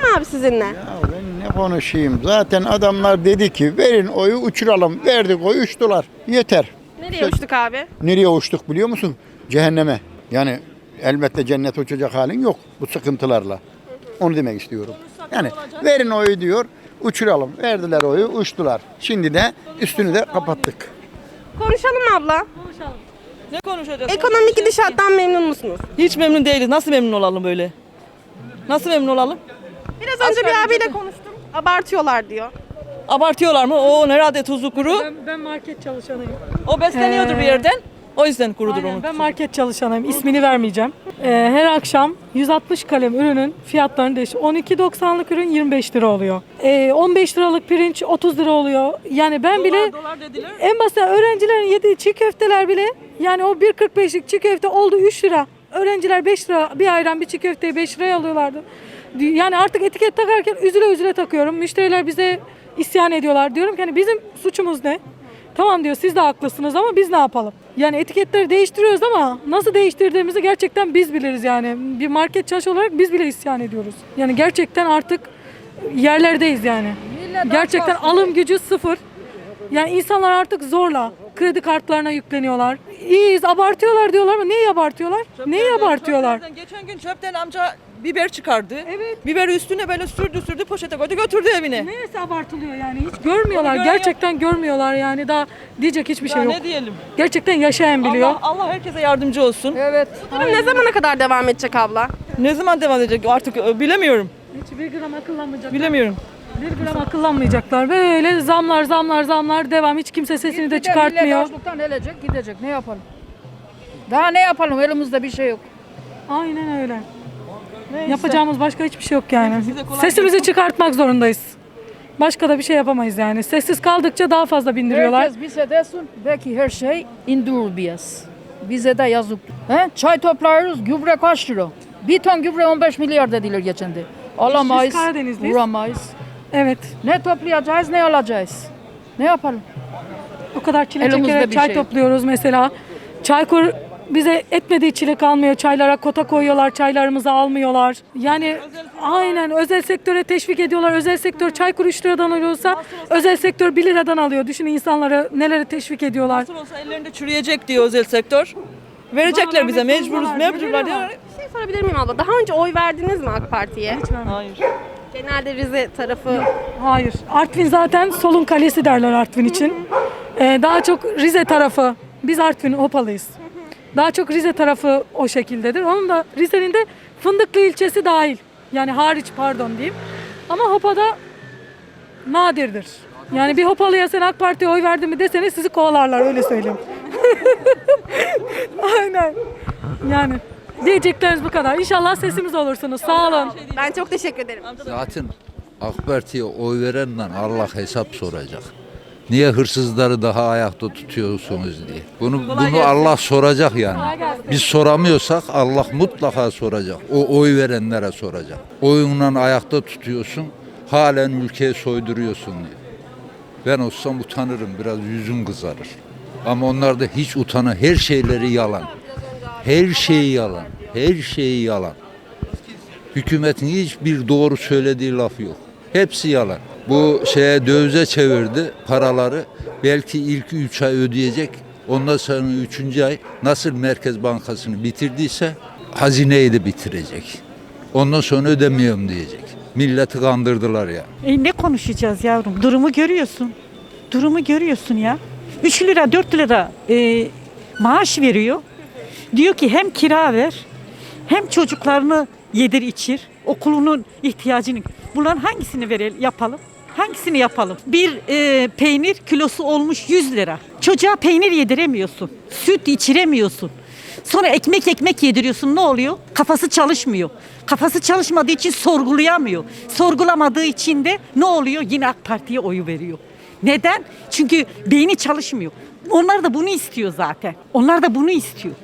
mı abi sizinle? Ya ben ne konuşayım? Zaten adamlar dedi ki verin oyu uçuralım. Verdik oyu uçtular. Yeter. Nereye uçtuk abi? Nereye uçtuk biliyor musun? Cehenneme. Yani elbette cennet uçacak halin yok bu sıkıntılarla. Onu demek istiyorum. Yani verin oyu diyor, uçuralım. Verdiler oyu, uçtular. Şimdi de üstünü de kapattık. Konuşalım abla? Ne konuşacağız? Ekonomik gidişattan memnun musunuz? Hiç memnun değiliz. Nasıl memnun olalım böyle? Nasıl memnun olalım? Biraz önce bir abiyle konuştum. Abartıyorlar diyor. Abartıyorlar mı? O nerede tuzu kuru? Ben, ben market çalışanıyım. O besleniyordur bir yerden. O yüzden kurudur Aynen, onun. ben market çalışanıyım. İsmini vermeyeceğim. Ee, her akşam 160 kalem ürünün fiyatlarını değişiyor. 12.90'lık ürün 25 lira oluyor. Ee, 15 liralık pirinç 30 lira oluyor. Yani ben bile dolar dediler. en basit öğrencilerin yediği çiğ köfteler bile yani o 1.45'lik çiğ köfte oldu 3 lira. Öğrenciler 5 lira bir ayran bir çiğ köfteyi 5 liraya alıyorlardı. Yani artık etiket takarken üzüle üzüle takıyorum. Müşteriler bize isyan ediyorlar. Diyorum ki hani bizim suçumuz ne? Tamam diyor siz de haklısınız ama biz ne yapalım? Yani etiketleri değiştiriyoruz ama nasıl değiştirdiğimizi gerçekten biz biliriz yani. Bir market çalışan olarak biz bile isyan ediyoruz. Yani gerçekten artık yerlerdeyiz yani. Gerçekten alım gücü sıfır. Yani insanlar artık zorla kredi kartlarına yükleniyorlar. İyiyiz abartıyorlar diyorlar ama neyi abartıyorlar? Neyi abartıyorlar? Çöplerden- Geçen gün çöpten amca biber çıkardı. Evet. Biberi üstüne böyle sürdü sürdü poşete koydu götürdü evine. Neyse abartılıyor yani hiç görmüyorlar. Gören Gerçekten görmüyorlar yani daha diyecek hiçbir şey Daha yok. ne diyelim? Gerçekten yaşayan biliyor. Allah, Allah herkese yardımcı olsun. Durum ne zamana kadar devam edecek abla? Ne zaman devam edecek artık e, bilemiyorum. Hiç bir gram akıllanmayacaklar. Bilemiyorum. Bir gram akıllanmayacaklar. Böyle zamlar zamlar zamlar devam. Hiç kimse sesini de çıkartmıyor. açlıktan ölecek gidecek ne yapalım? Daha ne yapalım elimizde bir şey yok. Aynen öyle. Yapacağımız başka hiçbir şey yok yani. Sesimizi çıkartmak zorundayız. Başka da bir şey yapamayız yani. Sessiz kaldıkça daha fazla bindiriyorlar. Herkes bize desin belki her şey indur biz. Bize de yazık. He? Çay toplarız gübre kaç lira? Bir ton gübre 15 milyar dediler geçen de. Alamayız, Karadenizliyiz. vuramayız. Evet. Ne toplayacağız ne alacağız? Ne yapalım? O kadar çile Elimizde çekerek bir çay şey topluyoruz mesela. Çaykur bize etmediği çile kalmıyor. Çaylara kota koyuyorlar, çaylarımızı almıyorlar. Yani aynen özel sektöre teşvik ediyorlar. Özel sektör Çaykur 3 liradan alıyorsa özel sektör 1 liradan alıyor. Düşünün insanları nelere teşvik ediyorlar. Nasıl olsa ellerinde çürüyecek diyor özel sektör. Verecekler bize mecburuz olmalar, mecburlar veriyorlar. diyor. Bir şey sorabilir miyim abla? Daha önce oy verdiniz mi AK Parti'ye? Hayır. Genelde Rize tarafı. Hayır. Artvin zaten solun kalesi derler Artvin için. Ee, daha çok Rize tarafı. Biz Artvin Hopalıyız. Daha çok Rize tarafı o şekildedir. Onun da Rize'nin de Fındıklı ilçesi dahil. Yani hariç pardon diyeyim. Ama Hopa'da nadirdir. Yani bir Hopalı'ya sen AK Parti'ye oy verdin mi deseniz sizi kovalarlar öyle söyleyeyim. Aynen. Yani diyecekleriniz bu kadar. İnşallah sesimiz olursunuz. Sağ olun. Ben çok teşekkür ederim. Zaten AK Parti'ye oy verenle Allah hesap soracak. Niye hırsızları daha ayakta tutuyorsunuz diye. Bunu bunu Allah soracak yani. Biz soramıyorsak Allah mutlaka soracak. O oy verenlere soracak. Oyunla ayakta tutuyorsun, halen ülkeye soyduruyorsun diye. Ben olsam utanırım, biraz yüzüm kızarır. Ama onlar da hiç utanı, her şeyleri yalan. Her şeyi yalan, her şeyi yalan. Hükümetin hiçbir doğru söylediği laf yok. Hepsi yalan. Bu şeye dövize çevirdi paraları. Belki ilk 3 ay ödeyecek. Ondan sonra 3. ay nasıl Merkez Bankası'nı bitirdiyse hazineyi de bitirecek. Ondan sonra ödemiyorum diyecek. Milleti kandırdılar ya. E ne konuşacağız yavrum? Durumu görüyorsun. Durumu görüyorsun ya. 3 lira 4 lira e, maaş veriyor. Diyor ki hem kira ver hem çocuklarını yedir içir. Okulunun ihtiyacını. Bunların hangisini verelim yapalım? Hangisini yapalım? Bir e, peynir kilosu olmuş 100 lira. Çocuğa peynir yediremiyorsun. Süt içiremiyorsun. Sonra ekmek ekmek yediriyorsun ne oluyor? Kafası çalışmıyor. Kafası çalışmadığı için sorgulayamıyor. Sorgulamadığı için de ne oluyor? Yine AK Parti'ye oyu veriyor. Neden? Çünkü beyni çalışmıyor. Onlar da bunu istiyor zaten. Onlar da bunu istiyor.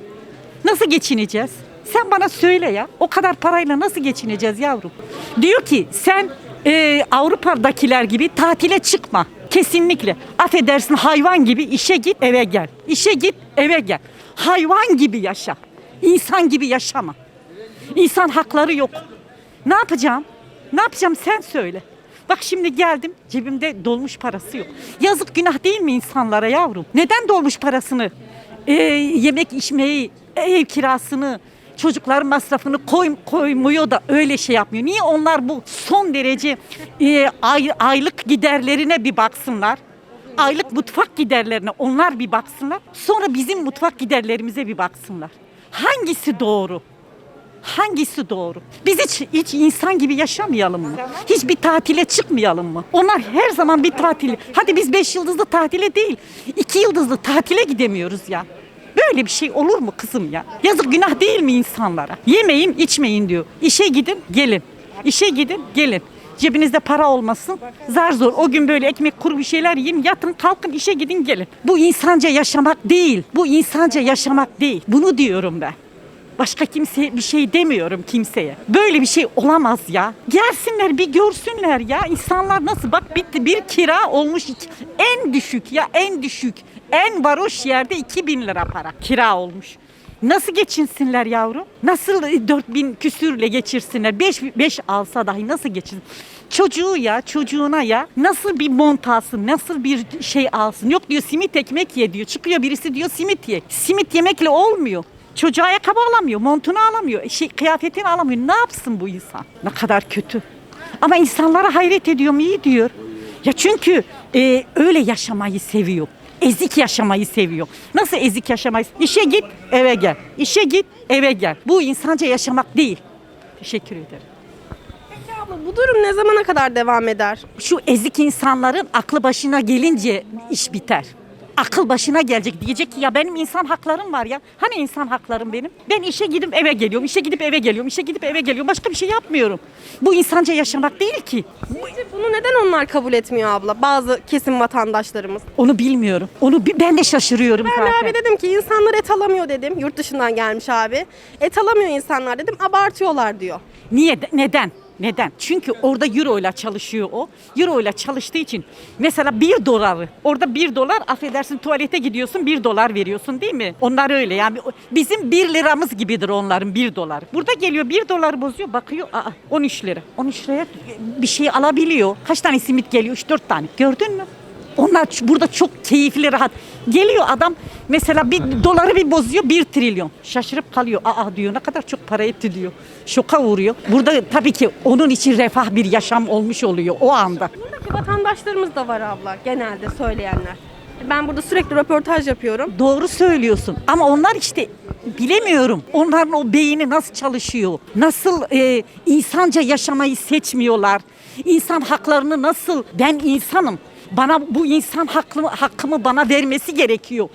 Nasıl geçineceğiz? Sen bana söyle ya. O kadar parayla nasıl geçineceğiz yavrum? Diyor ki sen e, Avrupa'dakiler gibi tatile çıkma. Kesinlikle. Affedersin hayvan gibi işe git eve gel. İşe git eve gel. Hayvan gibi yaşa. İnsan gibi yaşama. İnsan hakları yok. Ne yapacağım? Ne yapacağım sen söyle. Bak şimdi geldim cebimde dolmuş parası yok. Yazık günah değil mi insanlara yavrum? Neden dolmuş parasını? Ee, yemek içmeyi, ev kirasını, çocukların masrafını koy, koymuyor da öyle şey yapmıyor. Niye onlar bu son derece e, ay- aylık giderlerine bir baksınlar? Aylık mutfak giderlerine onlar bir baksınlar. Sonra bizim mutfak giderlerimize bir baksınlar. Hangisi doğru? Hangisi doğru? Biz hiç, hiç insan gibi yaşamayalım mı? Hiç bir tatile çıkmayalım mı? Onlar her zaman bir tatil. Hadi biz beş yıldızlı tatile değil, iki yıldızlı tatile gidemiyoruz ya. Böyle bir şey olur mu kızım ya? Yazık günah değil mi insanlara? Yemeyin, içmeyin diyor. İşe gidin, gelin. İşe gidin, gelin. Cebinizde para olmasın. Zar zor o gün böyle ekmek kuru bir şeyler yiyin, yatın, kalkın, işe gidin, gelin. Bu insanca yaşamak değil. Bu insanca yaşamak değil. Bunu diyorum ben. Başka kimseye bir şey demiyorum kimseye. Böyle bir şey olamaz ya. Gelsinler bir görsünler ya. İnsanlar nasıl bak bitti bir kira olmuş en düşük ya en düşük. En varoş yerde 2000 lira para kira olmuş. Nasıl geçinsinler yavrum? Nasıl 4000 küsürle geçirsinler? 5 5 alsa dahi nasıl geçin? Çocuğu ya çocuğuna ya nasıl bir mont alsın nasıl bir şey alsın yok diyor simit ekmek ye diyor çıkıyor birisi diyor simit ye simit yemekle olmuyor Çocuğa ayakkabı alamıyor, montunu alamıyor, şey, kıyafetini alamıyor. Ne yapsın bu insan? Ne kadar kötü. Ama insanlara hayret ediyorum, iyi diyor. Ya çünkü e, öyle yaşamayı seviyor. Ezik yaşamayı seviyor. Nasıl ezik yaşamayı? İşe git, eve gel. İşe git, eve gel. Bu insanca yaşamak değil. Teşekkür ederim. Peki abla bu durum ne zamana kadar devam eder? Şu ezik insanların aklı başına gelince iş biter. Akıl başına gelecek diyecek ki ya benim insan haklarım var ya. Hani insan haklarım benim? Ben işe gidip eve geliyorum, işe gidip eve geliyorum, işe gidip eve geliyorum. Başka bir şey yapmıyorum. Bu insanca yaşamak değil ki. Sizce bunu neden onlar kabul etmiyor abla? Bazı kesim vatandaşlarımız. Onu bilmiyorum. Onu bi- ben de şaşırıyorum Ben zaten. abi dedim ki insanlar et alamıyor dedim. Yurt dışından gelmiş abi. Et alamıyor insanlar dedim. Abartıyorlar diyor. Niye? Neden? Neden? Çünkü orada euro ile çalışıyor o. Euro ile çalıştığı için mesela bir doları orada bir dolar affedersin tuvalete gidiyorsun bir dolar veriyorsun değil mi? Onlar öyle yani bizim bir liramız gibidir onların bir dolar. Burada geliyor bir dolar bozuyor bakıyor aa 13 lira. 13 liraya bir şey alabiliyor. Kaç tane simit geliyor? 3-4 tane. Gördün mü? Onlar burada çok keyifli rahat. Geliyor adam mesela bir doları bir bozuyor bir trilyon. Şaşırıp kalıyor. Aa diyor ne kadar çok para etti diyor. Şoka vuruyor. Burada tabii ki onun için refah bir yaşam olmuş oluyor o anda. Buradaki vatandaşlarımız da var abla genelde söyleyenler. Ben burada sürekli röportaj yapıyorum. Doğru söylüyorsun ama onlar işte bilemiyorum. Onların o beyni nasıl çalışıyor? Nasıl e, insanca yaşamayı seçmiyorlar? İnsan haklarını nasıl ben insanım. Bana bu insan hakkımı, hakkımı bana vermesi gerekiyor.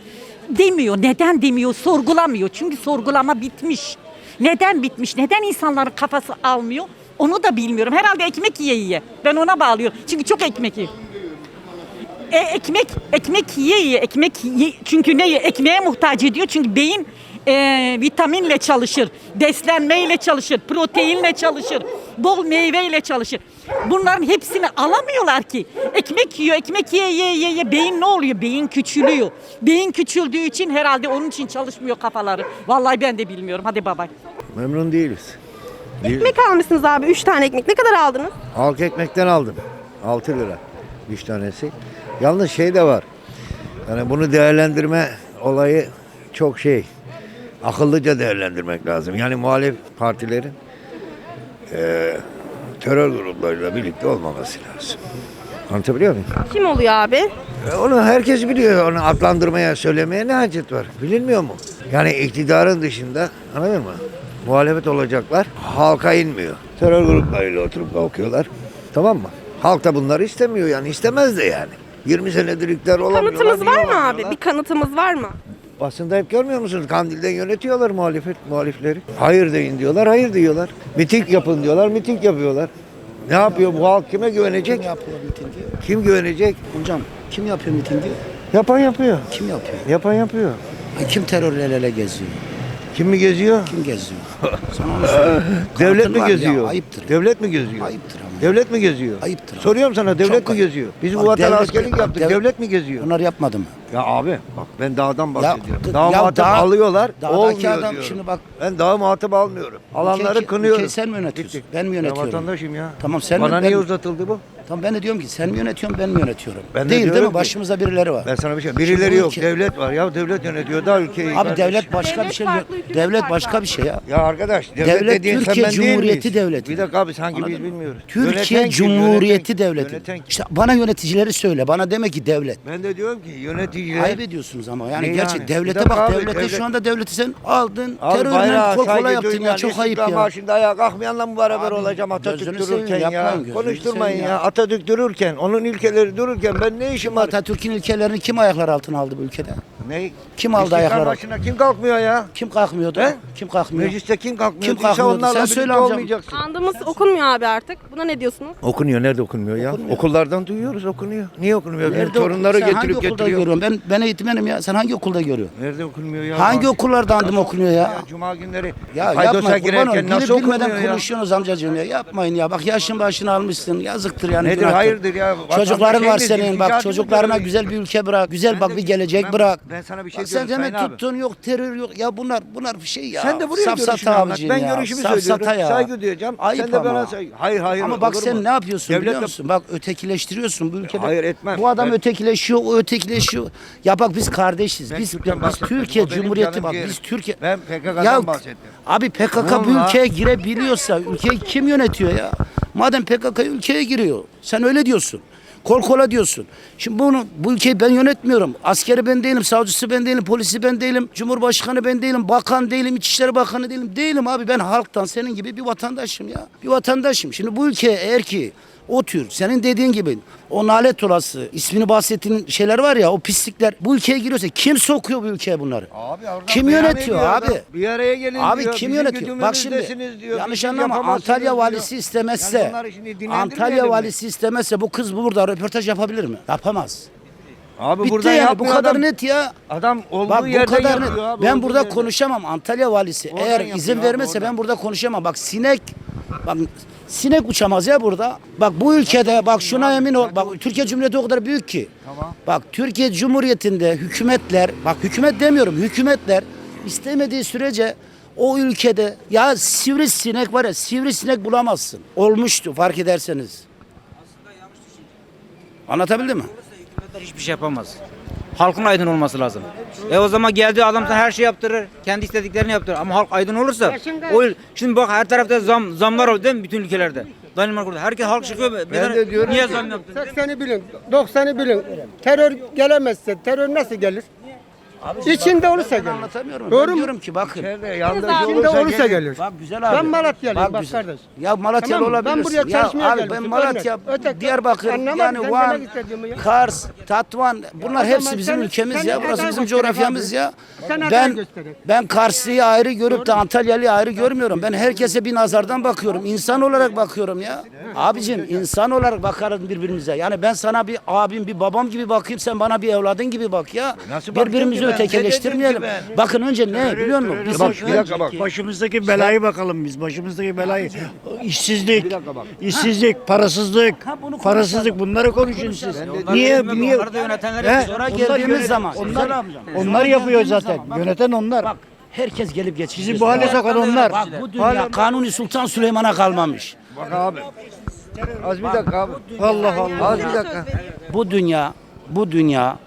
Demiyor. Neden demiyor? Sorgulamıyor. Çünkü sorgulama bitmiş. Neden bitmiş? Neden insanların kafası almıyor? Onu da bilmiyorum. Herhalde ekmek yiye yiye. Ben ona bağlıyorum. Çünkü çok ekmek yiyor. E, ekmek ekmek yiye yiye ekmek ye, çünkü ne ekmeğe muhtaç ediyor çünkü beyin e, vitaminle çalışır, beslenmeyle çalışır, proteinle çalışır, bol meyveyle çalışır. Bunların hepsini alamıyorlar ki. Ekmek yiyor, ekmek ye ye ye ye beyin ne oluyor? Beyin küçülüyor. Beyin küçüldüğü için herhalde onun için çalışmıyor kafaları. Vallahi ben de bilmiyorum. Hadi baba. Memnun değiliz. Ekmek almışsınız abi 3 tane ekmek. Ne kadar aldınız? Halk ekmekten aldım. 6 lira. 3 tanesi. Yalnız şey de var. Yani bunu değerlendirme olayı çok şey. Akıllıca değerlendirmek lazım. Yani muhalif partilerin eee, terör gruplarıyla birlikte olmaması lazım. Anlatabiliyor muyum? Kim oluyor abi? E, Onu herkes biliyor. Onu adlandırmaya, söylemeye ne hacet var? Bilinmiyor mu? Yani iktidarın dışında, anladın mı? Muhalefet olacaklar. Halka inmiyor. Terör gruplarıyla oturup kalkıyorlar. Tamam mı? Halk da bunları istemiyor yani. istemez de yani. 20 senedir iktidar olamıyorlar. Kanıtımız var mı abi? Bir kanıtımız var mı? Basında hep görmüyor musunuz? Kandil'den yönetiyorlar muhalefet, muhalifleri. Hayır deyin diyorlar, hayır diyorlar. Miting yapın diyorlar, miting yapıyorlar. Ne yapıyor bu halk? Kime güvenecek? Kim yapıyor mitingi? Kim güvenecek? Hocam kim yapıyor mitingi? Yapan yapıyor. Kim yapıyor? Yapan yapıyor. Ha, Kim terörle el ele geziyor? Kim mi geziyor? Kim geziyor? Sana onu söyleyeyim. Devlet mi var ya, geziyor? ayıptır. Devlet mi geziyor? Ayıptır ama Devlet mi geziyor? Ayıptır abi. Soruyorum sana devlet Çok mi ayıp. geziyor? Biz bu vatana devlet- askerlik yaptık. devlet- Devlet mi geziyor? Bunlar yapmadı mı? Ya abi bak ben dağdan bahsediyorum. d- dağ ya muhatap dağ- alıyorlar. dağdaki olmuyor adam diyorum. şimdi bak- Ben dağ muhatap almıyorum. Alanları Ülkeyi- kınıyorum. ülkeyi sen mi yönetiyorsun? Ben mi yönetiyorum? Ben vatandaşım ya. Tamam, sen Bana mi- niye ben- uzatıldı bu? Tamam ben de diyorum ki sen mi yönetiyorsun ben mi yönetiyorum? Ben de değil değil diyorum mi? ki- Başımızda birileri var. Ben sana bir şey Birileri yok. ülke- Devlet var ya. Devlet yönetiyor da ülkeyi. Abi kardeşim. devlet başka Devlet bir şey. farklı, hükümet Devlet farklı başka bir şey ya. Ya arkadaş devlet, Devlet dediğin sen Türkiye ben değil Cumhuriyeti miyiz? devleti. Bir dakika abi sanki biz mı? bilmiyoruz. Türkiye Yöneten kim? Cumhuriyeti Yöneten- devleti. Yöneten kim? İşte bana yöneticileri söyle. Bana deme ki devlet. Ben de diyorum ki yöneticiler Ayıp ediyorsunuz ama yani Ne gerçek yani? devlete Bir dakika bak abi, devlete devlet- şu anda devleti sen aldın Abi terörle bayrağa kol kola saygı yaptın duyun ya çok ayıp ya. Başında ayağa kalkmayanla mı beraber Abi, olacağım Atatürk gözünü seveyim, dururken ya. yapmayın, gözünü Konuşturmayın seveyim ya. ya. Atatürk dururken, onun ilkeleri dururken ben ne işim var? Atatürk'ün ilkelerini kim ayaklar altına aldı bu ülkede? Ne? Kim aldı ayakları? başına kim kalkmıyor ya? Kim kalkmıyordu? He? Kim kalkmıyor? Mecliste kim kalkmıyor? Kim Değilse kalkmıyordu? onlarla Sen birlikte söyle amcam. olmayacaksın. Andımız okunmuyor abi artık. Buna ne diyorsunuz? Okunuyor. Nerede okunmuyor ya? Okullardan duyuyoruz okunuyor. Niye okunmuyor? Benim Nerede torunları sen hangi getirip okulda getiriyor. görüyorsun? Ben ben eğitmenim ya. Sen hangi okulda görüyorsun? Nerede okunmuyor ya? Hangi okullarda andım okunuyor ya? Cuma günleri Ya Haydos'a yapma kurban girerken olayım. nasıl Bilip bilmeden okunmuyor ya? konuşuyorsunuz amcacığım ya. Yapmayın ya. Bak yaşın başını almışsın. Yazıktır yani. Nedir günahtır. hayırdır ya? Çocukların var şey senin. Bak çocuklarına güzel bir ülke bırak. Güzel bak bir gelecek ben- bırak. Ben sana bir şey Bak sen diyorum hemen Sayın abi. tuttun yok terör yok. Ya bunlar bunlar bir şey ya. Sen de buraya Safsata görüşünü anlat. abicim Ben ya. görüşümü Safsata söylüyorum. ya. Saygı duyacağım. Ayıp Sen de bana ama. saygı. Hayır hayır. Ama bak olur sen mu? ne yapıyorsun Devlet biliyor de- musun? Bak ötekileştiriyorsun bu ülkede. Hayır, etmem. Bu adam Ben- ötekileşiyor, o ötekileşiyor. Ya bak biz kardeşiz. Ben biz Türk'ten biz bahsetmedim. Türkiye O benim Cumhuriyeti canım bak ciğerim. biz Türkiye. Ben PKK'dan bahsettim. Abi PKK bu Bununla- ülkeye girebiliyorsa ülkeyi kim yönetiyor ya? Madem PKK ülkeye giriyor. Sen öyle diyorsun. Kol kola diyorsun. Şimdi bunu bu ülkeyi ben yönetmiyorum. Askeri ben değilim, savcısı ben değilim, polisi ben değilim, cumhurbaşkanı ben değilim, bakan değilim, İçişleri Bakanı değilim. Değilim abi ben halktan senin gibi bir vatandaşım ya. Bir vatandaşım. Şimdi bu ülke eğer ki o tür senin dediğin gibi o nalet olası ismini bahsettiğin şeyler var ya o pislikler bu ülkeye giriyorsa kim sokuyor bu ülkeye bunları? Abi oradan Kim yönetiyor abi? adam. Bir araya gelin Abi diyor. kim yönetiyor? Bak şimdi diyor. yanlış anlama Antalya diyor. valisi istemezse Yani Antalya mi? valisi istemezse bu kız burada röportaj yapabilir mi? Yapamaz. Abi Bitti burada yani bu kadar adam. net ya. Adam olduğu Bak bu kadar net. abi. Ben burada yerde. konuşamam. Antalya valisi Oradan eğer izin vermezse oradan. ben burada konuşamam. Bak sinek bak sinek uçamaz ya burada. Bak bu ülkede bak şuna emin ol. Bak Türkiye Cumhuriyeti o kadar büyük ki. Tamam. Bak Türkiye Cumhuriyeti'nde hükümetler, bak hükümet demiyorum, hükümetler istemediği sürece o ülkede ya sivrisinek var ya sivrisinek bulamazsın. Olmuştu fark ederseniz. Anlatabildim mi? Hükümetler hiçbir şey yapamaz. Halkın aydın olması lazım. E o zaman geldiği adam sana her şey yaptırır. Kendi istediklerini yaptırır. Ama halk aydın olursa o şimdi bak her tarafta zam zamlar oldu değil mi bütün ülkelerde? Danimarka'da herkes halk çıkıyor. Ben de diyorum niye ki- zam yaptın? 80'i bilin, 90'ı bilin. Terör gelemezse terör nasıl gelir? İçinde olursa Ben gelir. anlatamıyorum. Doğru ben mu? diyorum ki bakın. İçinde olursa gelir. Bak güzel abi. Ben Malatyalıyım bak güzel. kardeş. Ya Malatyalı Tamam? Ben olabilirsin. buraya ya çalışmaya abi gelmişim. ben Malatya, Örnek. Öteki- Diyarbakır, Anlamadın, yani Van, demek istediğimi ya. Kars, Tatvan bunlar o hepsi zaman bizim sen- ülkemiz sen ya. aday Burası bizim coğrafyamız abi. ya. Sen aday Ben ben Karslı'yı ayrı görüp de Antalyalı'yı ayrı görmüyorum. Ben herkese bir nazardan bakıyorum. İnsan olarak bakıyorum ya. Abicim insan olarak bakarız birbirimize. Yani ben sana bir abim, bir babam gibi bakayım. Sen bana bir evladın gibi bak ya. Nasıl Birbirimizi ben? ötekileştirmeyelim. Ne dedim ki ben? Bakın önce ne biliyor musun? Ya Bak bir dakika bak. Başımızdaki belayı bakalım biz. Başımızdaki belayı. İşsizlik, işsizlik, parasızlık, Ha, bunu parasızlık bunları konuşun siz. Niye Onlar niye? da yönetenler He, onlar geldiğimiz yönet- zaman. onlar, onlar yapıyor zaten. Yöneten onlar. Bak herkes gelip geçici. Sizi bu hale sokan onlar. Bak bu dünya Kanuni Sultan Süleyman'a kalmamış. Bak abi. Az bir dakika abi. Allah Allah. Az bir dakika. Bu dünya, bu dünya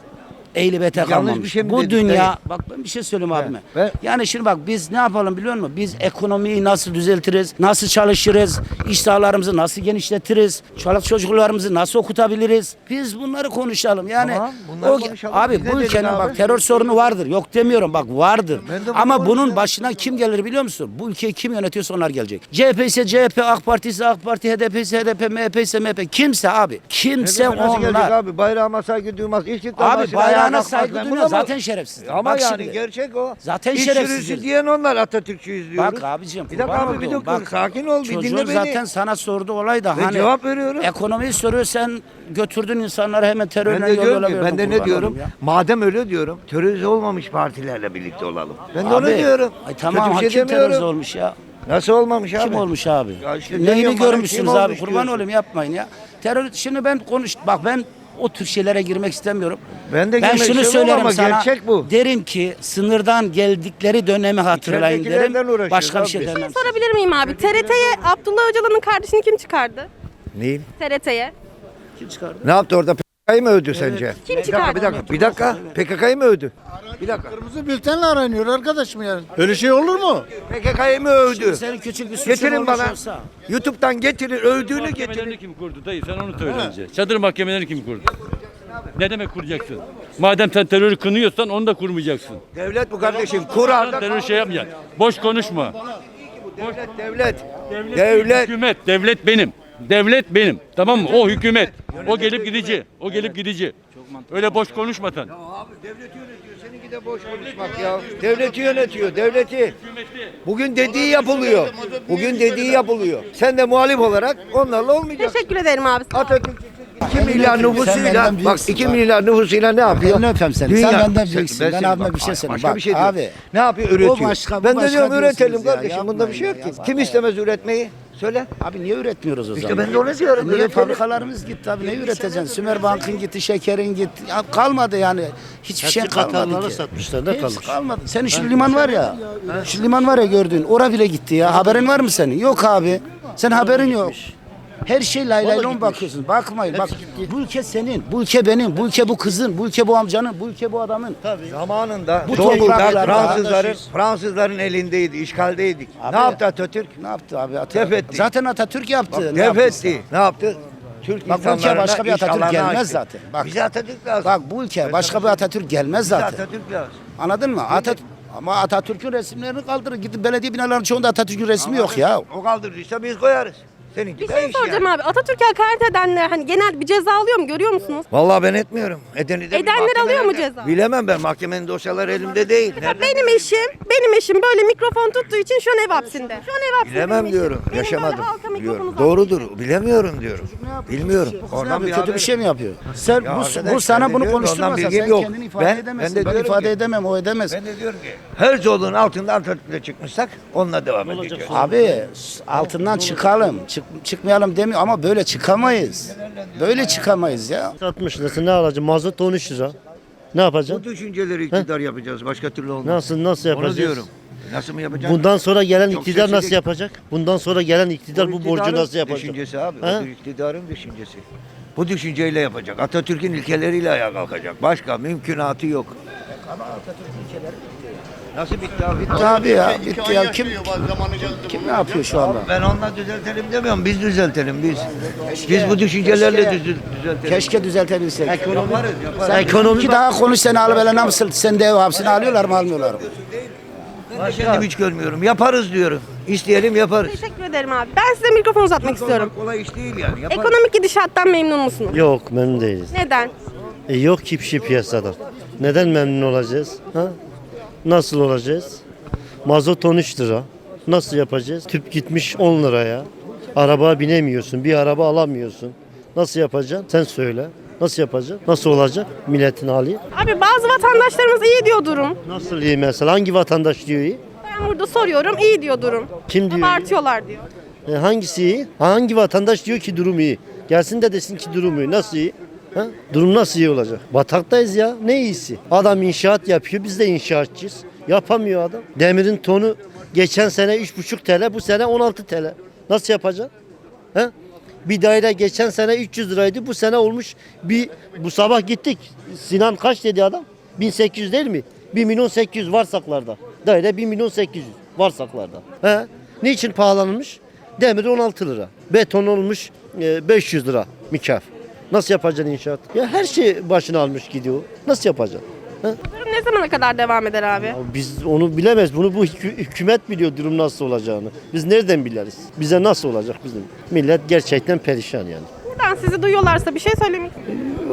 eğlibete Yanlış kalmamış. bir şey mi bu dedik dünya, dayı? bak ben bir şey söyleyeyim abime. ve- Yani şimdi bak biz ne yapalım biliyor musun? Biz ekonomiyi nasıl düzeltiriz, nasıl çalışırız, iş sahalarımızı nasıl genişletiriz, çoluk çocuklarımızı nasıl okutabiliriz? Biz bunları konuşalım. Yani Tamam, bunları konuşalım. abi Biz ne bu dedik ülkenin abi? bak terör sorunu vardır. Yok demiyorum bak vardır. Ben de bunu Ama bunun konuşuyorum. başına kim gelir biliyor musun? Bu ülkeyi kim yönetiyorsa onlar gelecek. CHP ise CHP, AK Parti ise AK Parti, HDP ise HDP, MHP ise MHP. Kimse abi. Kimse Hedefe nasıl gelecek onlar. abi? Bayrağıma saygı duymaz. İstiklal Abi marşına ayağa bayrağına saygı buna zaten bak- şerefsiz. Ama Bak yani şimdi. gerçek o. Zaten İş şerefsizdir. sürüsü diyen onlar Atatürkçüyüz diyoruz. Bak abicim. Bir dakika abi bir olduğum. dur. Bak, Sakin ol bir çocuğun dinle beni. zaten sana sordu olay da Ve hani cevap veriyorum. ekonomiyi soruyor sen götürdün insanları hemen terörle Ben de diyorum ki, ben de ne diyorum? Madem öyle diyorum, terörize olmamış partilerle birlikte olalım. Ben de onu diyorum. Ay tamam Kötü bir şey hakim demiyorum. olmuş ya. Nasıl olmamış abi? Kim olmuş abi? Ya işte Neyini bana, görmüşsünüz abi? olmuş Kurban diyorsun. olayım yapmayın ya. Terör şimdi ben konuş bak ben o tür şeylere girmek istemiyorum. Ben de Ben girmek şunu söylerim ama sana. gerçek bu. Derim ki sınırdan geldikleri dönemi hatırlayın derim. Başka bir şey demem. Sorabilir miyim abi? TRT'ye Abdullah Öcalan'ın kardeşini kim çıkardı? Neyin? TRT'ye. Ne yaptı orada? PKK'yı mı övdü sence? Kim Bir dakika, çıkardı? bir dakika, bir dakika. PKK'yı mı övdü? Bir dakika. Kırmızı bültenle aranıyor arkadaşım yani. Öyle şey olur mu? PKK'yı mı övdü? Senin küçük bir suçun Getirin olmuş bana. olsa. YouTube'dan getirin, övdüğünü getirin. Mahkemelerini kim kurdu dayı sen onu söyle önce. Çadır mahkemelerini kim kurdu? Ne demek kuracaksın? Madem sen terörü kınıyorsan onu da kurmayacaksın. Devlet bu kardeşim. Sen Kur'an'da terör şey yapmayacaksın. Boş konuşma. devlet, devlet. Devlet, Devlet. Hükümet, devlet benim. Devlet benim. Tamam mı? O hükümet. O gelip gidici. O gelip gidici. Öyle boş konuşma sen. Abi devleti yönetiyor. Seninki de boş konuşmak ya. Devleti yönetiyor, devleti. Bugün dediği yapılıyor. Bugün dediği yapılıyor. Sen de muhalif olarak onlarla olmayacaksın. Teşekkür ederim abi. Sağ ol. Atatürk 2 milyar nüfusuyla benden bak büyüksün 2 bak. milyar nüfusuyla ne yapıyor? Elini öpeyim seni. Sen benden büyüksün. Ben senin- abime bir şey söyleyeyim. Başka Bak, bir şey Söyle. Abi niye üretmiyoruz o İşte zaman? ben de onu diyorum. Niye fabrikalarımız gitti abi ne üreteceksin? Sümer Bank'ın gitti, şekerin gitti. Ya kalmadı yani. Hiçbir şey kalmadı ki. satmışlar ne Hepsi kalmadı. Senin şu liman var ya. Şu liman var ya gördüğün. Ora bile gitti ya. Haberin var mı senin? Yok abi. Sen haberin yok. Her şey lay lay lon bakıyorsun. Bakmayın. Bak bu ülke senin, bu ülke benim, bu ülke bu kızın, bu ülke bu amcanın, bu ülke bu adamın. Zamanında Bu Zonguldak topraklarda- Fransızların Fransızların elindeydi, işgaldeydik. Abi- ne yaptı Atatürk? Ne yaptı abi? Atatürk? Def etti. Zaten Atatürk yaptı. Bak, Ne def yaptıysa. etti. Ne yaptı? Türk Bak bu ülkeye insanlarına başka bir iş Atatürk alanı gelmez açtı. zaten. Bak, Bize Atatürk lazım. bak bu ülkeye başka bir Atatürk gelmez Bize zaten. Atatürk lazım. Anladın mı? Atatürk ama Atatürk'ün resimlerini kaldırın. Gidin belediye binalarının çoğunda Atatürk'ün resmi yok ya. O kaldırdıysa biz koyarız. Seninki Bir de şey iş soracağım yani. abi. Atatürk'e hakaret edenler hani genel bir ceza alıyor mu görüyor musunuz? Vallahi ben etmiyorum. Edeni de Edenler alıyor mu ceza? Bilemem ben. Mahkemenin dosyaları elimde değil. Nereden benim eşim, benim eşim böyle mikrofon tuttuğu için şu an ev hapsinde. Şu an ev hapsinde Bilemem benim eşim. diyorum. Benim Yaşamadım. böyle halka Diyorum. Doğrudur. Bilemiyorum diyorum. Bilmiyorum. Oradan bir kötü haber- bir şey mi yapıyor? Sen Ya bu, arkadaş, bu sana de bunu diyorum ondan konuşturmasa bilgim sen yok. kendini ifade Ben- edemezsin. ben de Ben, diyorum ifade ki- edemem, o edemez. Ben de diyorum ki Herzog'un altında Atatürk'le çıkmışsak onunla devam edeceğiz. Abi altından çıkalım, çık, çıkmayalım demiyor ama böyle çıkamayız. Böyle çıkamayız ya. Satmış nasıl ne alacaksın? Mazot 13 lira. Ne Bu yapacaksın? düşünceleri iktidar yapacağız. Başka türlü olmaz. Nasıl nasıl Onu yapacağız? diyorum. Nasıl mı yapacağız? Bundan sonra gelen Çok iktidar nasıl seçecek. yapacak? Bundan sonra gelen iktidar bu borcu iktidarın nasıl yapacak? Düşüncesi abi. Ha? O iktidarın düşüncesi. Bu düşünceyle yapacak. Atatürk'ün ilkeleriyle ayağa kalkacak. Başka mümkünatı yok. Nasıl bitti abi? Bitti abi ya, bitti ya. Kim, kim ne yapıyor şu anda? Ben onunla düzeltelim demiyorum. Biz düzeltelim biz. Biz bu düşüncelerle Keşke- düzel- düzeltelim. Keşke düzeltebilsek. Yaparız, yaparız. Sen ekonomi ki daha konuş seni alıp ele nasıl sen de ev hapsini alıyorlar mı almıyorlar mı? Ben kendim hiç görmüyorum. Yaparız diyorum. İsteyelim yaparız. Teşekkür ederim abi. Ben size mikrofon uzatmak istiyorum. Kolay iş değil yani. Yaparız. Ekonomik gidişattan memnun musunuz? Yok memnun değiliz. Neden? E, yok ki bir şey piyasada. Neden memnun olacağız? Ha? Nasıl olacağız? Mazot 13 lira. Nasıl yapacağız? Tüp gitmiş 10 liraya. Araba binemiyorsun. Bir araba alamıyorsun. Nasıl yapacaksın? Sen söyle. Nasıl yapacaksın? Nasıl olacak milletin hali? Abi bazı vatandaşlarımız iyi diyor durum. Nasıl iyi mesela? Hangi vatandaş diyor iyi? Ben burada soruyorum iyi diyor durum. Kim diyor? Abartıyorlar diyor. E, hangisi iyi? Hangi vatandaş diyor ki durum iyi? Gelsin de desin ki durum iyi. Nasıl iyi? Ha? Durum nasıl iyi olacak? Bataktayız ya. Ne iyisi? Adam inşaat yapıyor. Biz de inşaatçıyız. Yapamıyor adam. Demirin tonu geçen sene 3,5 TL, bu sene 16 TL. Nasıl yapacaksın? He? Bir daire geçen sene 300 liraydı. Bu sene olmuş bir bu sabah gittik. Sinan kaç dedi adam? 1800 değil mi? 1 milyon 800 varsaklarda. Daire 1 milyon 800 varsaklarda. He? Niçin pahalanmış? Demir 16 lira. Beton olmuş e, 500 lira mikaf. Nasıl yapacaksın inşaat? Ya her şey başına almış gidiyor. Nasıl yapacaksın? He? Durum ne zamana kadar devam eder abi? Ya Biz onu bilemez. Bunu bu hükü- hükümet biliyor durum nasıl olacağını. Biz nereden biliriz? Bize nasıl olacak bizim? Millet gerçekten perişan yani. Buradan sizi duyuyorlarsa bir şey söylemek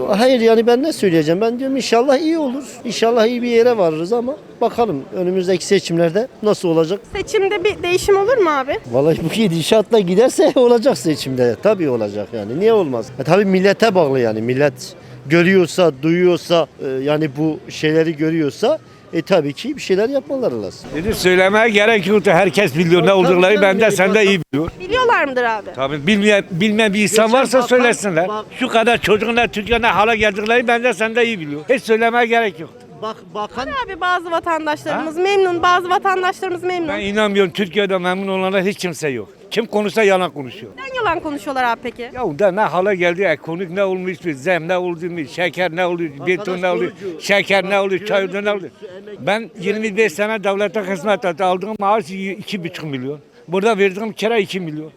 Hayır yani ben ne söyleyeceğim? Ben diyorum inşallah iyi olur. İnşallah iyi bir yere varırız ama bakalım önümüzdeki seçimlerde nasıl olacak? Seçimde bir değişim olur mu abi? Vallahi bu gidişatla giderse olacak seçimde. Tabii olacak yani. Niye olmaz? E, tabii millete bağlı yani. Millet görüyorsa, duyuyorsa e, yani bu şeyleri görüyorsa E tabii ki bir şeyler yapmaları lazım. Dedi söylemeye gerek yoktu. Herkes biliyor ne oldukları benden sen de iyi biliyor. Biliyorlar mıdır abi? Tabii bilmeyen, bilmeyen bir insan Geçen varsa bakan- söylesinler. bak- Şu kadar çocuğun da Türkiye'de hala geldikleri benden sen de iyi biliyor. Hiç söylemeye gerek yok. Bak bakan Abi bazı vatandaşlarımız memnun, bazı vatandaşlarımız memnun. Ben inanmıyorum Türkiye'de memnun olanlar hiç kimse yok. Kim konuşsa yalan konuşuyor. Neden yalan konuşuyorlar abi peki? Ya da ne hala geldi ekonomik ne olmuş bir zem ne oldu mu şeker ne oldu beton ne oldu şeker ne oldu çay ne oldu. Ben 25 sene devlete hizmet ettim aldığım maaş 2,5 milyon. Burada verdiğim kira 2 milyon.